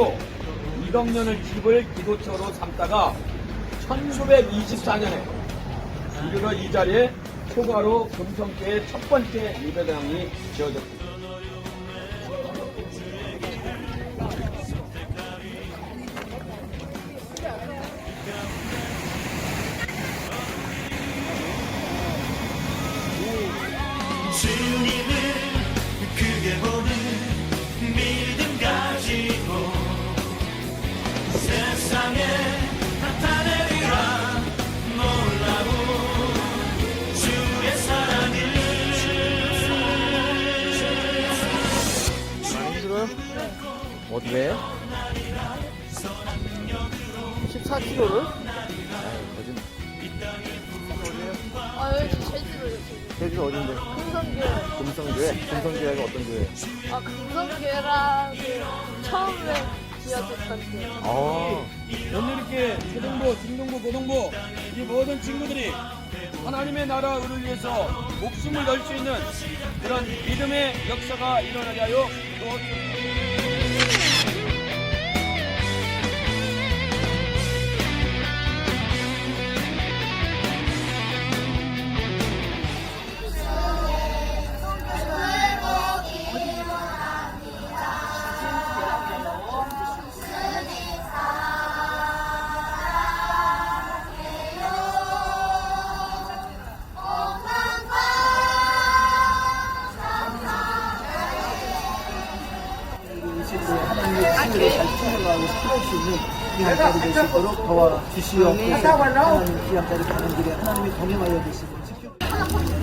이야기하자 양석동 조봉으로 2억 년을 집을 기도처로 삼다가 1924년에 이르러 이 자리에 초가로 금성교의 첫 번째 예배당이 지어졌습니다. 어디 왜? 14kg를? 거짓 아 여기 제주도요 제주 제주 어딘데? 금성교회 금성교회? 금성교회가 어떤 교회? 아 금성교회라 그 처음에 지어졌던 교회 아, 오늘 이렇게 초등부, 중등부, 고등부 이 모든 친구들이 하나님의 나라 의를 위해서 목숨을 걸 수 있는 그런 믿음의 역사가 일어나게 하여 주옵소서. 하나님의 뜻을 잘 풀어가고 수 있는 귀한 자리 될수 있도록 도와주시옵소서 하나님 귀한 자리 가는 길에 하나님이 동행하여 주시고 지켜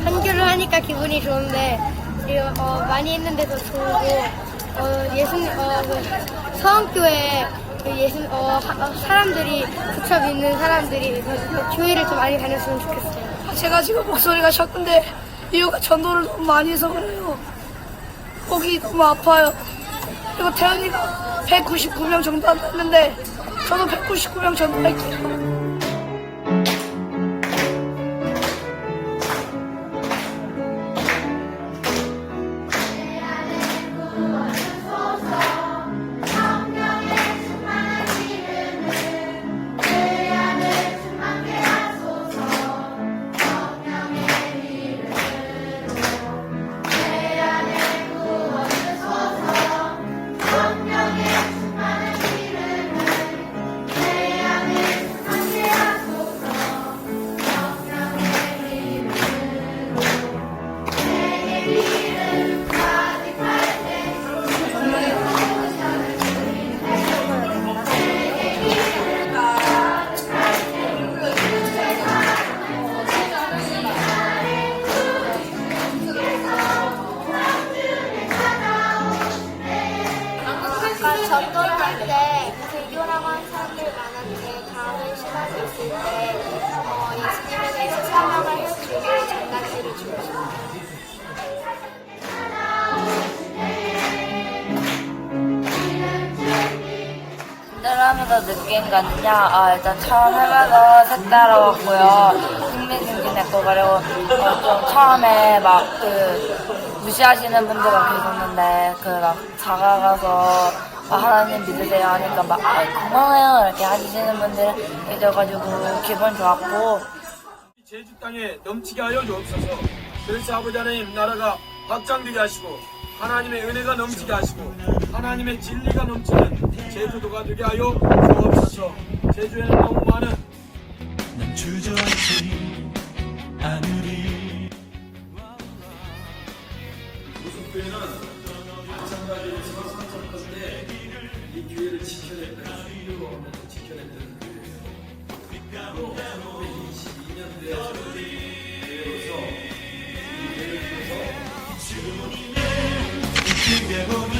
한교를 하니까 기분이 좋은데 지금 어, 많이 했는데 더 좋고 어, 예수님 어, 그 서원교회 그 예수 어, 하- 어, 사람들이 부처 믿는 사람들이 더, 더 교회를 좀 많이 다녔으면 좋겠어요. 제가 지금 목소리가 셨는데 이유가 전도를 너무 많이 해서 그래요. 목이 너무 아파요. 그리고 태연이가 199명 정도 안 됐는데 저도 199명 전도할게요. 전도를 할때 불교라고 하는 사람들이 많았는데 다음에 시간이 있을 때 어, 예수님에 대해서 설명을 해주고 장난기를 주고 싶어요. 하면서 느낀 거는요, 어, 일단 처음 해봐서 색다르웠고요. 흥미진진했고, 그리고 어, 좀 처음에 막 그 무시하시는 분들가 계셨는데, 그 막 다가가서 아, 하나님 믿으세요 하니까 막, 아, 고마워요. 이렇게 하시는 분들 계셔가지고 기분 좋았고, 제주 땅에 넘치게 하여 주옵소서. 그래서 아버지 하나님 나라가 확장되게 하시고 하나님의 은혜가 넘치게 하시고 하나님의 진리가 넘치는 제주도가 되게 하여 주옵소서. 제주에는 너무 많은 난 주저앉지 교회예요. 또 22년도에 교회로서 이 교회를 통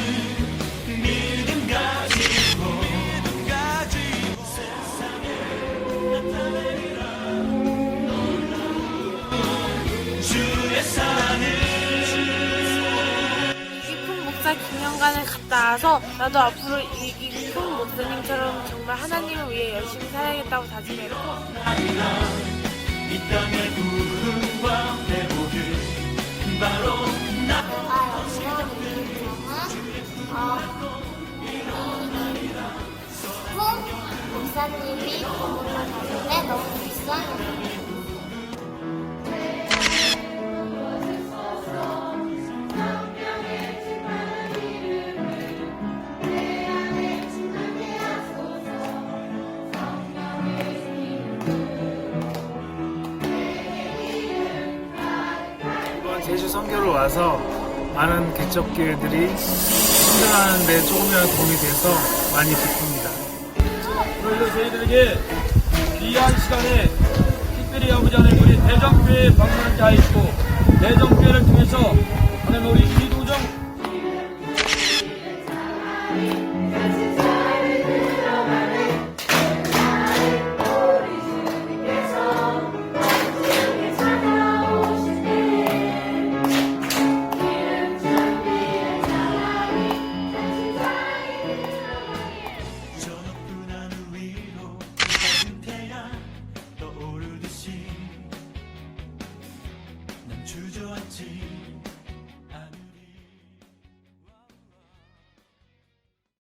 갔다 와서 나도 앞으로 이, 이 콩 목사님처럼 정말 하나님을 위해 열심히 살아야겠다고 다짐했고 이 땅의 부흥과 회복을 바로 나 목사님이 공부만 하는데 너무 불쌍해요. 제주 선교를 와서 많은 개척교회들이 신전하는데 조금이라도 도움이 돼서 많이 기쁩니다. 그래서 저희들에게 귀한 시간에 특별히 아버지 하나님 우리 대전교회 방문하게 하시고 대전교회를 통해서 하나님 우리 기도